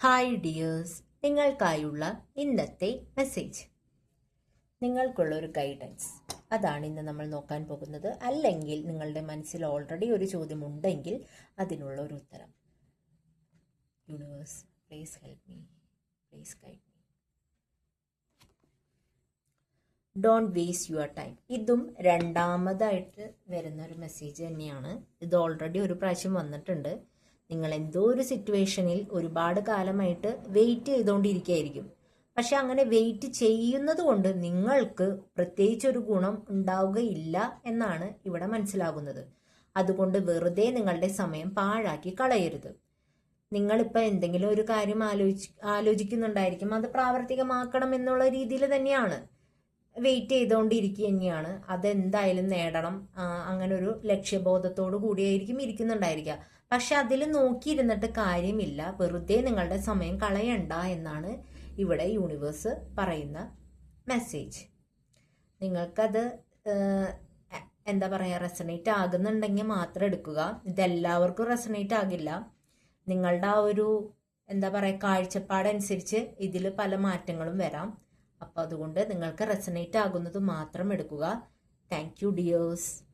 Hi dears നിങ്ങൾക്കായുള്ള ഇന്നത്തെ message നിങ്ങൾക്കുള്ള ഒരു ഗൈഡൻസ് അതാണ് ഇന്ന് നമ്മൾ നോക്കാൻ പോകുന്നത്. അല്ലെങ്കിൽ നിങ്ങളുടെ മനസ്സിൽ ഓൾറെഡി ഒരു ചോദ്യം ഉണ്ടെങ്കിൽ അതിനുള്ള ഒരു ഉത്തരം. Universe please help me please guide me don't waste your time ഇതും രണ്ടാമതായിട്ട് വരുന്ന ഒരു മെസ്സേജ് തന്നെയാണ്. ഇത് ഓൾറെഡി ഒരു പ്രാവശ്യം വന്നിട്ടുണ്ട്. നിങ്ങൾ എന്തോ ഒരു സിറ്റുവേഷനിൽ ഒരുപാട് കാലമായിട്ട് വെയിറ്റ് ചെയ്തുകൊണ്ടിരിക്കുകയായിരിക്കും പക്ഷെ അങ്ങനെ വെയിറ്റ് ചെയ്യുന്നത് കൊണ്ട് നിങ്ങൾക്ക് പ്രത്യേകിച്ച് ഒരു ഗുണം ഉണ്ടാവുകയില്ല എന്നാണ് ഇവിടെ മനസ്സിലാകുന്നത്. അതുകൊണ്ട് വെറുതെ നിങ്ങളുടെ സമയം പാഴാക്കി കളയരുത്. നിങ്ങളിപ്പോൾ എന്തെങ്കിലും ഒരു കാര്യം ആലോചി ആലോചിക്കുന്നുണ്ടായിരിക്കും. അത് പ്രാവർത്തികമാക്കണം എന്നുള്ള രീതിയിൽ തന്നെയാണ്. വെയിറ്റ് ചെയ്തുകൊണ്ടിരിക്കുക തന്നെയാണ് അതെന്തായാലും നേടണം. അങ്ങനെ ഒരു ലക്ഷ്യബോധത്തോടു കൂടിയായിരിക്കും ഇരിക്കുന്നുണ്ടായിരിക്കുക പക്ഷെ അതിൽ നോക്കിയിരുന്നിട്ട് കാര്യമില്ല. വെറുതെ നിങ്ങളുടെ സമയം കളയണ്ട എന്നാണ് ഇവിടെ യൂണിവേഴ്സ് പറയുന്ന മെസ്സേജ്. നിങ്ങൾക്കത് എന്താ പറയുക റെസണേറ്റ് ആകുന്നുണ്ടെങ്കിൽ മാത്രം എടുക്കുക. ഇതെല്ലാവർക്കും റെസണേറ്റ് ആകില്ല. നിങ്ങളുടെ ആ ഒരു എന്താ പറയുക കാഴ്ചപ്പാടനുസരിച്ച് ഇതിൽ പല മാറ്റങ്ങളും വരാം. അപ്പോൾ അതുകൊണ്ട് നിങ്ങൾക്ക് റെസനേറ്റ് ആകുന്നത് മാത്രം എടുക്കുക. Thank you dears